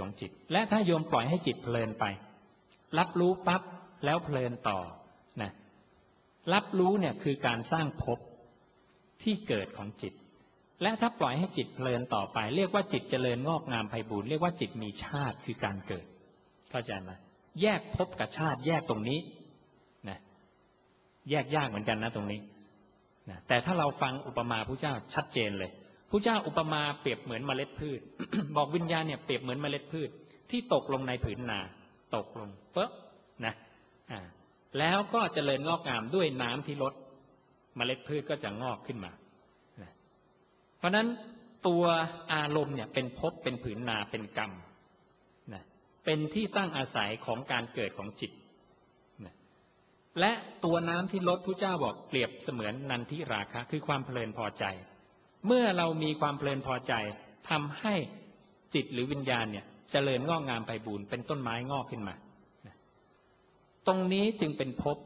ของจิต และถ้าโยมปล่อยให้จิตเพลินไป รับรู้ปั๊บแล้วเพลินต่อนะรับรู้เนี่ยคือการสร้างภพที่เกิดของจิต และถ้าปล่อยให้จิตเพลินต่อไป เรียกว่าจิตเจริญงอกงามไพบูรณ์เรียกว่าจิตมีชาติคือการเกิด เข้าใจไหมแยกภพกับชาติแยกตรงนี้นะแยกยากเหมือนกันนะตรงนี้นะแต่ถ้าเราฟังอุปมาพระเจ้าชัดเจนเลย พระเจ้าอุปมาเปรียบเหมือนเมล็ดพืช บอกวิญญาณเนี่ยเปรียบเหมือนเมล็ดพืชที่ตกลงในผืนนา ตกลงเป๊ะนะอ่าแล้วก็เจริญงอกงามด้วยน้ำที่ลดเมล็ดพืชก็จะงอกขึ้นมานะเพราะฉะนั้นตัวอารมณ์เนี่ยเป็นภพเป็นผืนนาเป็นกรรมนะเป็นที่ตั้งอาศัยของการเกิดของจิตนะและตัวน้ำที่ลดพระเจ้าบอกเปรียบเสมือนนันทิราคะ คือความเพลินพอใจ เมื่อเรามีความเพลินพอใจทำให้จิตหรือวิญญาณเนี่ยเจริญงอกงามไปบูรณ์เป็นต้นไม้งอกขึ้นมา ตรงนี้จึงเป็นภพ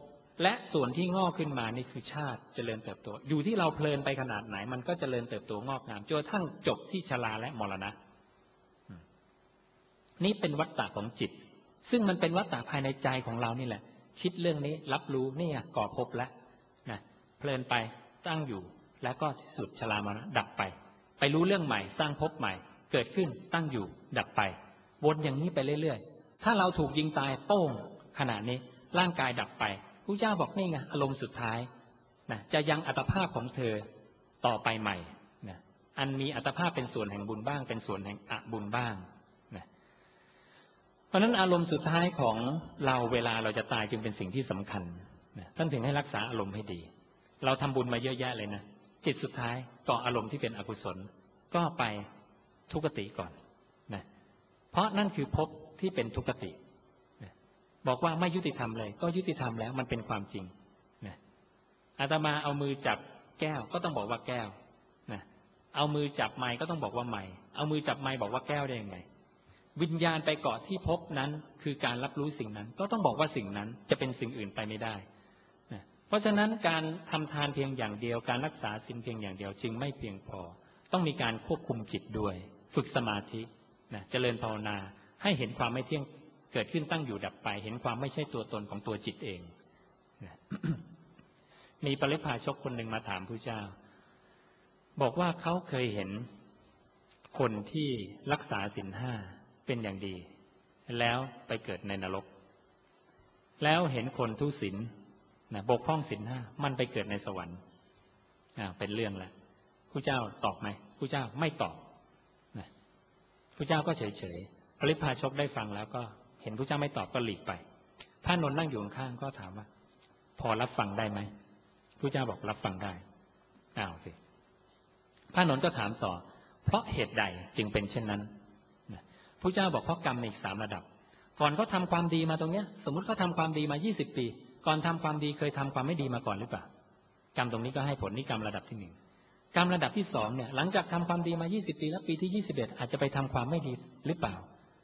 และส่วนที่งอกขึ้นมานี่คือชาติเจริญเติบโต อยู่ที่เราเพลินไปขนาดไหน มันก็เจริญเติบโตงอกงามจนกระทั่งจบที่ชราและมรณะ นี่เป็นวัฏฏะของจิต ซึ่งมันเป็นวัฏฏะภายในใจของเรานี่แหละ คิดเรื่องนี้รับรู้เนี่ยก่อภพแล้วนะเพลินไปตั้งอยู่ แล้วก็สุดชรามรณะดับไป ไปรู้เรื่องใหม่ สร้างภพใหม่ เกิดขึ้นตั้งอยู่ดับไป วนอย่างนี้ไปเรื่อยๆ ถ้าเราถูกยิงตายโป้งขนาดนี้ร่างกายดับไปพระเจ้าบอกนี่ไงอารมณ์สุดท้ายนะจะยังอัตภาพของเธอต่อไปใหม่นะอันมีอัตภาพเป็นส่วนแห่งบุญบ้าง เป็นส่วนแห่งอบุญบ้างนะเพราะฉะนั้นอารมณ์สุดท้ายของเราเวลาเราจะตายจึงเป็นสิ่งที่สำคัญนะท่านถึงให้รักษาอารมณ์ให้ดี เราทำบุญมาเยอะแยะเลยนะ จิตสุดท้ายก่ออารมณ์ที่เป็นอกุศล ก็ไปทุกติก่อนนะเพราะนั่นคือภพที่เป็นทุกติบอกว่าไม่ยุติธรรมเลย ก็ยุติธรรมแล้วมันเป็นความจริงนะอาตมาเอามือจับแก้วก็ต้องบอกว่าแก้วนะเอามือจับไม้ก็ต้องบอกว่าไม้เอามือจับไม้บอกว่าแก้วได้ยังไง วิญญาณไปเกาะที่พบนั้นคือการรับรู้สิ่งนั้น ก็ต้องบอกว่าสิ่งนั้นจะเป็นสิ่งอื่นไปไม่ได้ เพราะฉะนั้นการทำทานเพียงอย่างเดียว การรักษาสินเพียงอย่างเดียวจึงไม่เพียงพอ ต้องมีการควบคุมจิตด้วย ฝึกสมาธินะเจริญภาวนาให้เห็นความไม่เที่ยงเกิดขึ้นตั้งอยู่ดับไป เห็นความไม่ใช่ตัวตนของตัวจิตเองมีปริพาชกคนหนึ่งมาถามพระเจ้า บอกว่าเขาเคยเห็นคนที่รักษาศีลห้าเป็นอย่างดี แล้วไปเกิดในนรก แล้วเห็นคนทุศีล นะบกพร่องศีลห้ามันไปเกิดในสวรรค์อ่าเป็นเรื่องแล้วผู้เจ้าตอบไหมผู้เจ้าไม่ตอบนะผู้เจ้าก็เฉยๆปริพาชกได้ฟังแล้วก็เห็นพระเจ้าไม่ตอบก็หลีกไปพระนนท์นั่งอยู่ข้างก็ถามว่า พอรับฟังได้ไหมพระเจ้าบอกรับฟังได้อ้าวสิพระนนท์ก็ถามต่อ เพราะเหตุใดจึงเป็นเช่นนั้นพระเจ้าบอกเพราะกรรมในอีกสามระดับ ก่อนเขาทาความดีมาตรงเนี้ย สมมุติเขาทาความดีมา20ปี ก่อนทำความดีเคยทำความไม่ดีมาก่อนหรือเปล่ากรรมตรงนี้ก็ให้ผลนี่กรรมระดับที่หนึ่งกรรมระดับที่สองเนี่ยหลังจากทำความดีมา 20 ปีแล้วปีที่ 21 อาจจะไปทำความไม่ดีหรือเปล่า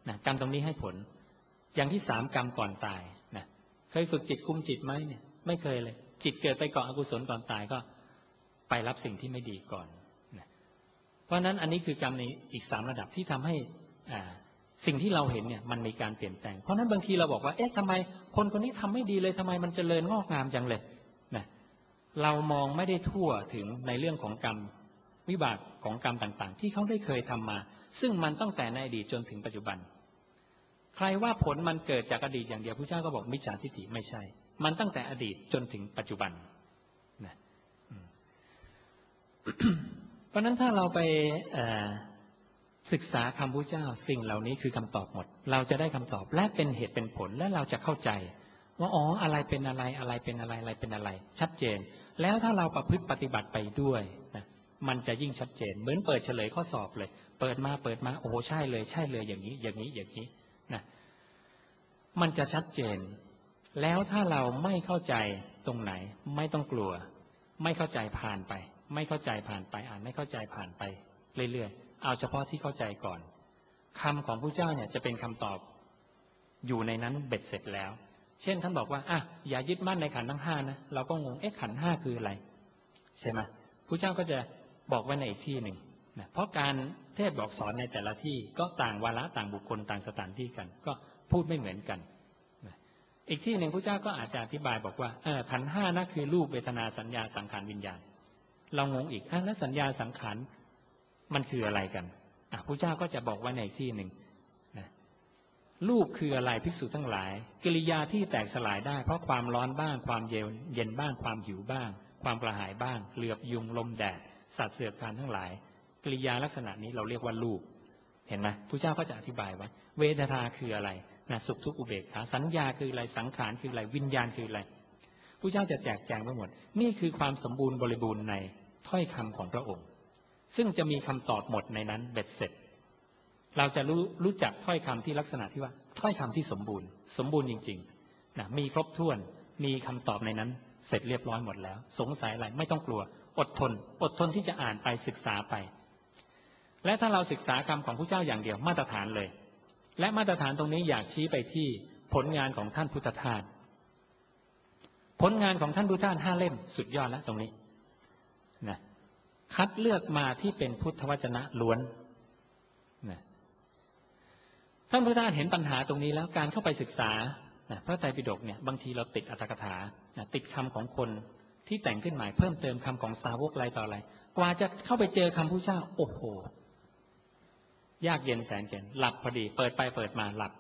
นะกรรมตรงนี้ให้ผล อย่างที่สามกรรมก่อนตายนะเคยฝึกจิตคุมจิตไหมเนี่ยไม่เคยเลย จิตเกิดไปเกาะอกุศลก่อนตายก็ไปรับสิ่งที่ไม่ดีก่อนนะเพราะฉะนั้นอันนี้คือกรรมในอีกสามระดับที่ทำให้อ่า สิ่งที่เราเห็นเนี่ยมันมีการเปลี่ยนแปลง เพราะนั้นบางทีเราบอกว่า เอ๊ะทำไมคนคนนี้ทำไม่ดีเลยทำไมมันจเจริญงอกงามจังเลยนะเรามองไม่ได้ทั่วถึงในเรื่องของกรรมวิบากของกรรมต่างๆ ที่เขาได้เคยทำมา ซึ่งมันตั้งแต่ในอดีตจนถึงปัจจุบัน ใครว่าผลมันเกิดจากอดีตอย่างเดียวพระเจ้าก็บอกมิจฉาทิฏฐิไม่ใช่ มันตั้งแต่อดีตจนถึงปัจจุบันนะเพราะนั้นถ้าเราไป ศึกษาคำพระเจ้าสิ่งเหล่านี้คือคำตอบหมด เราจะได้คำตอบและเป็นเหตุเป็นผลและเราจะเข้าใจ ว่าอ๋ออะไรเป็นอะไรอะไรเป็นอะไรอะไรเป็นอะไร ชัดเจน แล้วถ้าเราประพฤติปฏิบัติไปด้วยนะมันจะยิ่งชัดเจน เหมือนเปิดเฉลยข้อสอบเลย เปิดมาเปิดมาโอ้ใช่เลยใช่เลยอย่างนี้ อย่างนี้อย่างนี้นะมันจะชัดเจน แล้วถ้าเราไม่เข้าใจตรงไหน ไม่ต้องกลัว ไม่เข้าใจผ่านไป ไม่เข้าใจผ่านไป อ่านไม่เข้าใจผ่านไป เรื่อยๆ เอาเฉพาะที่เข้าใจก่อนคำของผู้เจ้าเนี่ยจะเป็นคำตอบอยู่ในนั้นเบ็ดเสร็จแล้ว เช่นท่านบอกว่าอะอย่ายึดมั่นในขันทั้งห้านะเราก็งงเอ๊ะขันห้าคืออะไร ใช่ไหมผู้เจ้าก็จะบอกไว้ในอีกที่หนึ่งนะเพราะการเทศบอกสอนในแต่ละที่ก็ต่างวาระต่างบุคคลต่างสถานที่กัน ก็พูดไม่เหมือนกันนะอีกที่หนึ่งพระเจ้าก็อาจจะอธิบายบอกว่าเออขันห้านั่นคือรูปเวทนาสัญญาสังขารวิญญาณ เรางงอีกอะแล้วสัญญาสังขาร มันคืออะไรกันอะพระเจ้าก็จะบอกไว้ในที่หนึ่งนะรูปคืออะไรภิกษุทั้งหลาย กิริยาที่แตกสลายได้ เพราะความร้อนบ้าง ความเย็นเย็นบ้าง ความหิวบ้าง ความกระหายบ้างเหลือบยุงลมแดดสัตว์เสือคานทั้งหลาย กิริยาลักษณะนี้เราเรียกว่ารูป เห็นไหมพระเจ้าก็จะอธิบายไว้ เวทนาคืออะไรนะสุขทุกข์อุเบกขาสัญญาคืออะไรสังขารคืออะไรวิญญาณคืออะไรพระเจ้าจะแจกแจงไปหมด นี่คือความสมบูรณ์บริบูรณ์ในถ้อยคำของพระองค์ ซึ่งจะมีคำตอบหมดในนั้นเบ็ดเสร็จ เราจะรู้รู้จักถ้อยคำที่ลักษณะที่ว่า ถ้อยคำที่สมบูรณ์ สมบูรณ์จริงๆนะมีครบถ้วนมีคำตอบในนั้น เสร็จเรียบร้อยหมดแล้ว สงสัยอะไรไม่ต้องกลัว อดทน อดทนที่จะอ่านไปศึกษาไป และถ้าเราศึกษาคำของผู้เจ้าอย่างเดียวมาตรฐานเลย และมาตรฐานตรงนี้อยากชี้ไปที่ผลงานของท่านพุทธทาสผลงานของท่านพุทธทาสห้าเล่มสุดยอดแล้วตรงนี้ คัดเลือกมาที่เป็นพุทธวจนะล้วนนะท่านพุทธทาสเห็นปัญหาตรงนี้แล้วการเข้าไปศึกษานะพระไตรปิฎกเนี่ยบางทีเราติดอัตถกถานะติดคำของคนที่แต่งขึ้นใหม่เพิ่มเติมคำของสาวกอะไรต่ออะไร กว่าจะเข้าไปเจอคำพุทธเจ้า โอ้โห ยากเย็นแสนเข็ญหลับพอดี เปิดไปเปิดมาหลับ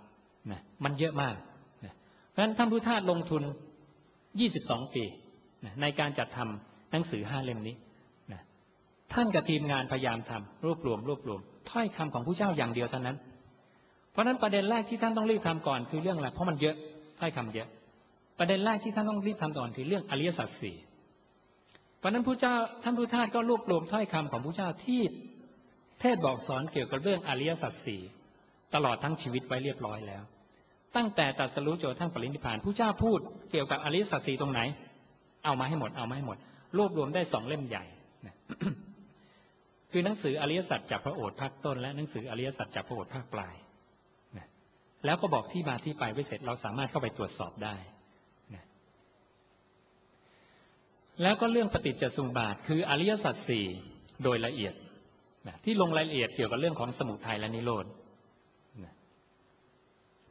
นะมันเยอะมากนะเพราะฉะนั้นท่านพุทธทาสลงทุน 22 ปีนะในการจัดทำหนังสือห้าเล่มนี้ ท่านกับทีมงานพยายามทำรวบรวมรวบรวม ถ้อยคำของผู้เจ้าอย่างเดียวเท่านั้น เพราะฉะนั้นประเด็นแรกที่ท่านต้องรีบทำก่อนคือเรื่องอะไรเพราะมันเยอะถ้อยคำเยอะ ประเด็นแรกที่ท่านต้องรีบทำก่อนคือเรื่องอริยสัจสี่เพราะนั้นผู้เจ้าท่านผู้ทาสก็รวบรวมถ้อยคำของผู้เจ้าที่เทศบอกสอนเกี่ยวกับเรื่องอริยสัจสี่ตลอดทั้งชีวิตไว้เรียบร้อยแล้ว ตั้งแต่ตรัสรู้จนทั้งปรินิพานผู้เจ้าพูดเกี่ยวกับอริยสัจสี่ตรงไหน เอามาให้หมดเอามาให้หมด รวบรวมได้สองเล่มใหญ่ คือหนังสืออริยสัจจากพระโอษฐ์ภาคต้น และหนังสืออริยสัจจากพระโอษฐ์ภาคปลายนะแล้วก็บอกที่มาที่ไปไว้เสร็จเราสามารถเข้าไปตรวจสอบได้นะแล้วก็เรื่องปฏิจจสมุปบาท คืออริยสัจสี่โดยละเอียดนะที่ลงรายละเอียดเกี่ยวกับเรื่องของสมุทัยและนิโรธนะ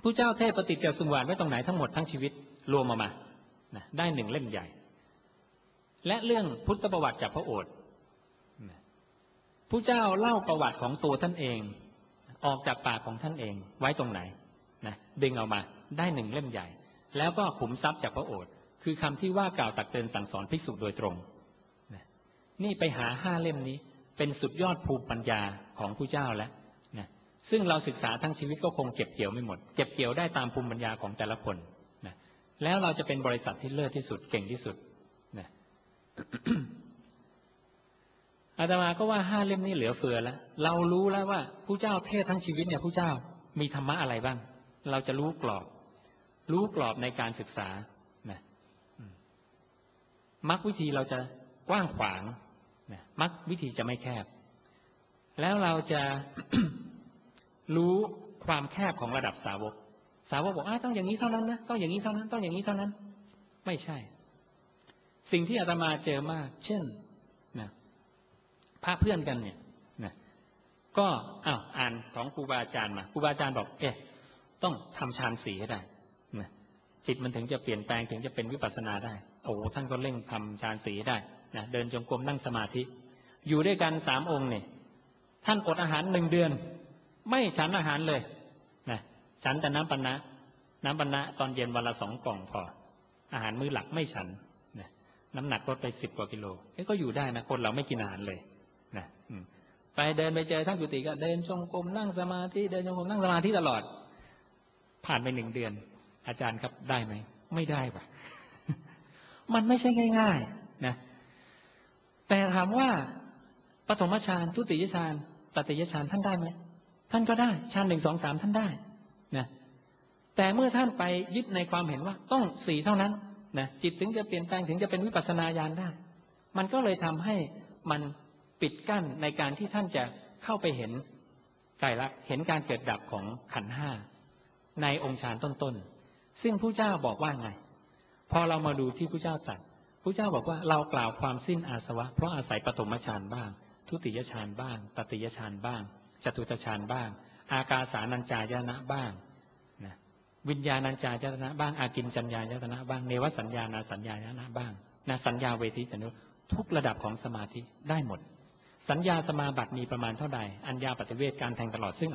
ผู้เจ้าเทศปฏิจจสมุปบาทไว้ตรงไหนทั้งหมดทั้งชีวิตรวมออกมานะได้หนึ่งเล่มใหญ่ และเรื่องพุทธประวัติจากพระโอษฐ์ ผู้เจ้าเล่าประวัติของตัวท่านเอง ออกจากปากของท่านเองไว้ตรงไหนนะดึงเอามาได้หนึ่งเล่มใหญ่ แล้วก็ขุมทรัพย์จากพระโอษฐ์คือคำที่ว่ากล่าวตักเตือนสั่งสอนภิกษุโดยตรงนะนี่ไปหาห้าเล่มนี้ เป็นสุดยอดภูมิปัญญาของผู้เจ้าแล้วนะซึ่งเราศึกษาทั้งชีวิตก็คงเก็บเกี่ยวไม่หมด เก็บเกี่ยวได้ตามภูมิปัญญาของแต่ละคนนะแล้วเราจะเป็นบริษัทที่เลิศที่สุดเก่งที่สุดนะ อาตมาก็ว่าห้าเล่มนี้เหลือเฟือแล้ว เรารู้แล้วว่าผู้เจ้าเทศทั้งชีวิตเนี่ยผู้เจ้ามีธรรมะอะไรบ้าง เราจะรู้กรอบ รู้กรอบในการศึกษานะมักวิธีเราจะกว้างขวางนะมักวิธีจะไม่แคบ แล้วเราจะรู้ความแคบของระดับสาวก สาวกบอกอ่าต้องอย่างนี้เท่านั้นนะต้องอย่างนี้เท่านั้น ต้องอย่างนี้เท่านั้น ไม่ใช่ สิ่งที่อาตมาเจอมาก เช่น พระเพื่อนกันเนี่ยนะก็อ้าวอ่านของครูบาอาจารย์มาครูบาอาจารย์บอกเอ๊ะต้องทำฌานสีให้ได้นะจิตมันถึงจะเปลี่ยนแปลงถึงจะเป็นวิปัสสนาได้โอ้ท่านก็เร่งทำฌานสีได้นะเดินจงกรมนั่งสมาธิ อยู่ด้วยกันสามองค์เนี่ยท่านอดอาหารหนึ่งเดือน ไม่ฉันอาหารเลยนะฉันแต่น้ำปันนะน้ำปันนะตอนเย็นวันละสองกล่องพอ อาหารมื้อหลักไม่ฉันนะน้ำหนักลดไปสิบกว่ากิโลเอ๊ะก็อยู่ได้นะคนเราไม่กินอาหารเลย ไปเดินไปเจอท่านกุฏิก็เดินจงกรมนั่งสมาธิเดินจงกรมนั่งสมาธิตลอด ผ่านไปหนึ่งเดือน อาจารย์ครับได้ไหมไม่ได้ปะมันไม่ใช่ง่าย ๆ นะ แต่ถามว่าปฐมฌานทุติยฌานตติยฌานท่านได้ไหมท่านก็ได้ฌานหนึ่งสองสามท่านได้นะแต่เมื่อท่านไปยึดในความเห็นว่าต้องสี่เท่านั้นนะจิตถึงจะเปลี่ยนแปลงถึงจะเป็นวิปัสสนาญาณได้ มันก็เลยทำให้มัน ปิดกั้นในการที่ท่านจะเข้าไปเห็นไตรลักษณ์เห็นการเกิดดับของขันห้าในองค์ฌานต้นๆซึ่งผู้เจ้าบอกว่าไง พอเรามาดูที่ผู้เจ้าตัดผู้เจ้าบอกว่าเรากล่าวความสิ้นอาสวะ เพราะอาศัยปฐมฌานบ้าง ทุติยฌานบ้างตติยฌานบ้างจตุตฌานบ้าง อากาสานัญจายนะบ้างนะวิญญาณัญจายนะบ้างอากินจัญญายตนะบ้างเนวสัญญาณาสัญญายนะบ้างนะสัญญาเวทีจันุทุกระดับของสมาธิได้หมด สัญญาสมาบัติมีประมาณเท่าใด อัญญาปฏิเวทการแทงตลอดซึ่ง